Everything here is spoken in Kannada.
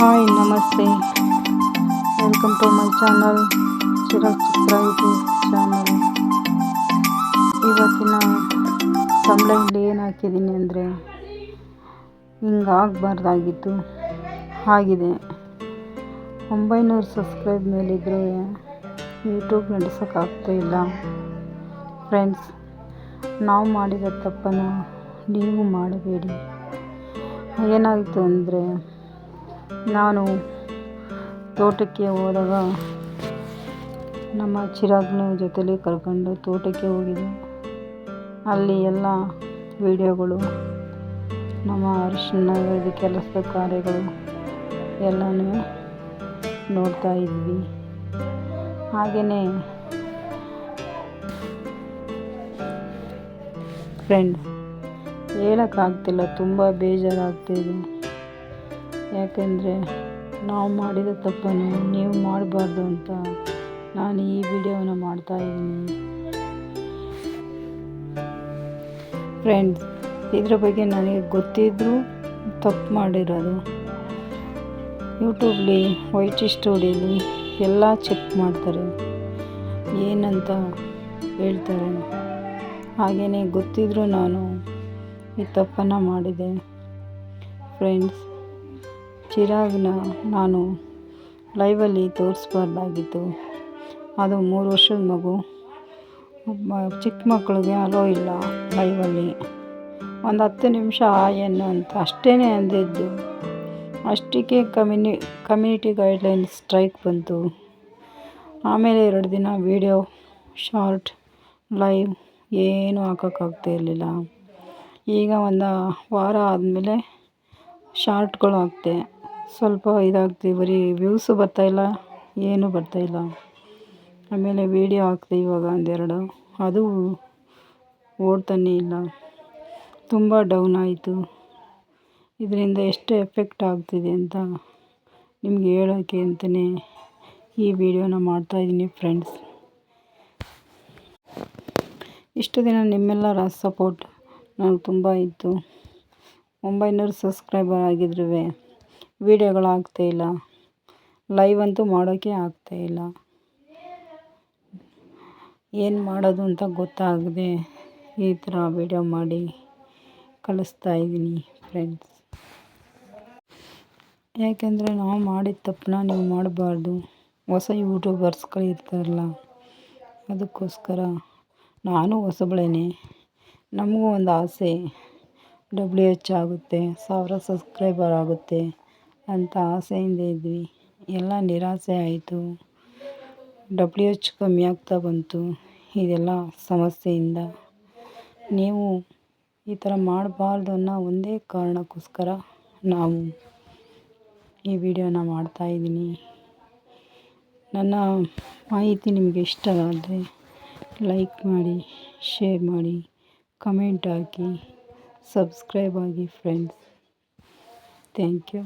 ಹಾಯ್ ನಮಸ್ತೆ welcome to my channel Chirag Chitra YouTube channel ಇವತ್ತಿನ ಸಂಬಳದಲ್ಲಿ ಏನು ಹಾಕಿದ್ದೀನಿ ಅಂದರೆ ಹಿಂಗೆ ಆಗಬಾರ್ದಾಗಿತ್ತು. ಆಗಿದೆ. ಒಂಬೈನೂರು ಸಬ್ಸ್ಕ್ರೈಬ್ ಮೇಲಿದ್ರೆ ಯೂಟ್ಯೂಬ್ ನಡೆಸೋಕ್ಕಾಗ್ತಾಯಿಲ್ಲ ಫ್ರೆಂಡ್ಸ್ ನಾವು ಮಾಡಿದ ತಪ್ಪನ್ನು ನೀವು ಮಾಡಬೇಡಿ. ಏನಾಯಿತು ಅಂದರೆ ನಾನು ತೋಟಕ್ಕೆ ಹೋದಾಗ ನಮ್ಮ ಚಿರಾಗ್ನ ಜೊತೆಲಿ ಕರ್ಕೊಂಡು ತೋಟಕ್ಕೆ ಹೋಗಿದ್ದೆ. ಅಲ್ಲಿ ಎಲ್ಲ ವೀಡಿಯೋಗಳು, ನಮ್ಮ ಅರಿಶಿನ ಕೆಲಸದ ಕಾರ್ಯಗಳು ಎಲ್ಲನೂ ನೋಡ್ತಾ ಇದ್ವಿ. ಹಾಗೆಯೇ ಫ್ರೆಂಡ್ ಹೇಳೋಕ್ಕಾಗ್ತಿಲ್ಲ, ತುಂಬ ಬೇಜಾರಾಗ್ತಿದೆ. ಯಾಕೆಂದರೆ ನಾವು ಮಾಡಿದ ತಪ್ಪನ್ನು ನೀವು ಮಾಡಬಾರ್ದು ಅಂತ ನಾನು ಈ ವಿಡಿಯೋವನ್ನು ಮಾಡ್ತಾ ಇದ್ದೀನಿ. ಫ್ರೆಂಡ್ಸ್ ಇದ್ರ ಬಗ್ಗೆ ನನಗೆ ಗೊತ್ತಿದ್ದರೂ ತಪ್ಪು ಮಾಡಿರೋದು. ಯೂಟ್ಯೂಬ್ಲಿ ವೈಟ್ ಸ್ಟೋರಿಯಲ್ಲಿ ಎಲ್ಲ ಚೆಕ್ ಮಾಡ್ತಾರೆ. ಏನಂತ ಹೇಳ್ತಾರೆ. ಹಾಗೆಯೇ ಗೊತ್ತಿದ್ದರೂ ನಾನು ಈ ತಪ್ಪನ್ನು ಮಾಡಿದೆ. ಫ್ರೆಂಡ್ಸ್ ಚಿರಾಗ್ನ ನಾನು ಲೈವಲ್ಲಿ ತೋರಿಸ್ಬಾರ್ದಾಗಿತ್ತು. ಅದು ಮೂರು ವರ್ಷದ ಮಗು. ಚಿಕ್ಕ ಮಕ್ಕಳಿಗೆ ಅಲೋ ಇಲ್ಲ ಲೈವಲ್ಲಿ. ಒಂದು ಹತ್ತು ನಿಮಿಷ ಏನು ಅಂತ ಅಷ್ಟೇ ಅಂದಿದ್ದು. ಅಷ್ಟಕ್ಕೆ ಕಮ್ಯುನಿ, ಕಮ್ಯುನಿಟಿ ಗೈಡ್ಲೈನ್ ಸ್ಟ್ರೈಕ್ ಬಂತು. ಆಮೇಲೆ ಎರಡು ದಿನ ವೀಡಿಯೋ ಶಾರ್ಟ್, ಲೈವ್ ಏನೂ ಹಾಕೋಕ್ಕಾಗ್ತಾ ಇರಲಿಲ್ಲ. ಈಗ ಒಂದು ವಾರ ಆದಮೇಲೆ ಶಾರ್ಟ್ಗಳು ಹಾಕ್ತೆ. ಸ್ವಲ್ಪ ಇದಾಗ್ತಿ, ಬರೀ ವ್ಯೂಸು ಬರ್ತಾಯಿಲ್ಲ ಏನೂ ಬರ್ತಾಯಿಲ್ಲ ಆಮೇಲೆ ವೀಡಿಯೋ ಹಾಕ್ದೆ ಇವಾಗ ಒಂದೆರಡು. ಅದು ಓಡ್ತಾನೇ ಇಲ್ಲ. ತುಂಬ ಡೌನ್ ಆಯಿತು. ಇದರಿಂದ ಎಷ್ಟು ಎಫೆಕ್ಟ್ ಆಗ್ತಿದೆ ಅಂತ ನಿಮಗೆ ಹೇಳೋಕೆ ಅಂತಲೇ ಈ ವಿಡಿಯೋನ ಮಾಡ್ತಾಯಿದ್ದೀನಿ ಫ್ರೆಂಡ್ಸ್ ಇಷ್ಟು ದಿನ ನಿಮ್ಮೆಲ್ಲರ ಸಪೋರ್ಟ್ ನನಗೆ ತುಂಬ ಇತ್ತು. ಒಂಬೈನೂರು ಸಬ್ಸ್ಕ್ರೈಬರ್ ಆಗಿದ್ರೂ ವೀಡಿಯೋಗಳು ಇಲ್ಲ. ಲೈವ್ ಅಂತೂ ಮಾಡೋಕ್ಕೆ ಇಲ್ಲ. ಏನು ಮಾಡೋದು ಅಂತ ಗೊತ್ತಾಗದೆ ಈ ಥರ ವೀಡಿಯೋ ಮಾಡಿ ಕಳಿಸ್ತಾ ಇದ್ದೀನಿ ಫ್ರೆಂಡ್ಸ್ ಯಾಕೆಂದರೆ ನಾವು ಮಾಡಿದ ತಪ್ಪನ್ನ ನೀವು ಮಾಡಬಾರ್ದು. ಹೊಸ ಯೂಟ್ಯೂಬರ್ಸ್ಗಳು ಇರ್ತಾರಲ್ಲ, ಅದಕ್ಕೋಸ್ಕರ ನಾನು ಹೊಸಬಳೇನೆ. ನಮಗೂ ಒಂದು ಆಸೆ. ಡಬ್ಲ್ಯೂ ಎಚ್ ಆಗುತ್ತೆ, ಸಾವಿರ ಸಬ್ಸ್ಕ್ರೈಬರ್ ಆಗುತ್ತೆ. ಅಂತ ಆಸೆಯಿಂದ ಇದ್ವಿ. ಎಲ್ಲ ನಿರಾಸೆ ಆಯಿತು. ಡಬ್ಲ್ಯೂ ಎಚ್ ಕಮ್ಮಿ ಆಗ್ತಾ ಬಂತು ಇದೆಲ್ಲ ಸಮಸ್ಯೆಯಿಂದ. ನೀವು ಈ ಥರ ಮಾಡಬಾರ್ದು ಅನ್ನೋ ಒಂದೇ ಕಾರಣಕ್ಕೋಸ್ಕರ ನಾವು ಈ ವಿಡಿಯೋನ ಮಾಡ್ತಾಯಿದ್ದೀನಿ ನನ್ನ ಮಾಹಿತಿ ನಿಮಗೆ ಇಷ್ಟ ಆದರೆ ಲೈಕ್ ಮಾಡಿ, ಶೇರ್ ಮಾಡಿ, ಕಮೆಂಟ್ ಹಾಕಿ, ಸಬ್ಸ್ಕ್ರೈಬ್ ಆಗಿ ಫ್ರೆಂಡ್ಸ್ ಥ್ಯಾಂಕ್ ಯು